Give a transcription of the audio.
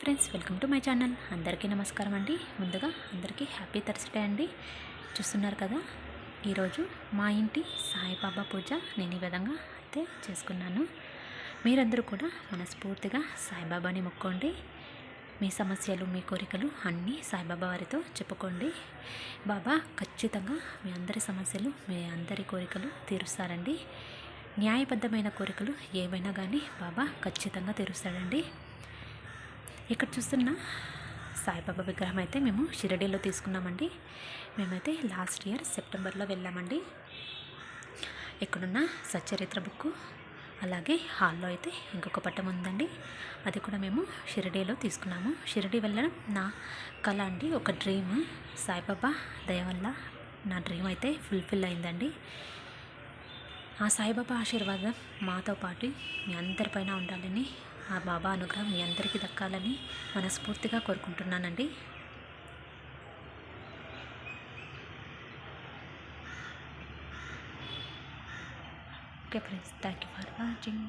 Friends welcome to my channel అందరికీ నమస్కారం అండి. ముందుగా అందరికీ హ్యాపీ థర్స్డే అండి. చూస్తున్నారు కదా ఈరోజు మా ఇంటి సాయిబాబా పూజ నేను ఈ విధంగా అయితే చేసుకున్నాను. మీరందరూ కూడా మనస్ఫూర్తిగా సాయిబాబాని మొక్కోండి. మీ సమస్యలు మీ కోరికలు అన్నీ సాయిబాబా వారితో చెప్పుకోండి. బాబా ఖచ్చితంగా మీ అందరి సమస్యలు మీ అందరి కోరికలు తీరుస్తారండి. న్యాయబద్ధమైన కోరికలు ఏవైనా కానీ బాబా ఖచ్చితంగా తీరుస్తాడండి. ఇక్కడ చూస్తున్న? సాయిబాబా విగ్రహం అయితే మేము షిరడీలో తీసుకున్నామండి. మేమైతే లాస్ట్ ఇయర్ సెప్టెంబర్లో వెళ్ళామండి. ఇక్కడున్న సచ్చరిత్ర బుక్ అలాగే హాల్లో అయితే ఇంకొక పట్టం ఉందండి. అది కూడా మేము షిరడీలో తీసుకున్నాము. షిరడీ వెళ్ళడం నా కళ అండి ఒక డ్రీమ్. సాయిబాబా దయ వల్ల నా డ్రీమ్ అయితే ఫుల్ఫిల్ అయిందండి. ఆ సాయిబాబా ఆశీర్వాదం మాతో పాటు మీ అందరిపైన ఉండాలని ఆ బాబా అనుగ్రహం మీ అందరికీ దక్కాలని మనస్ఫూర్తిగా కోరుకుంటున్నానండి. Okay friends thank you for watching.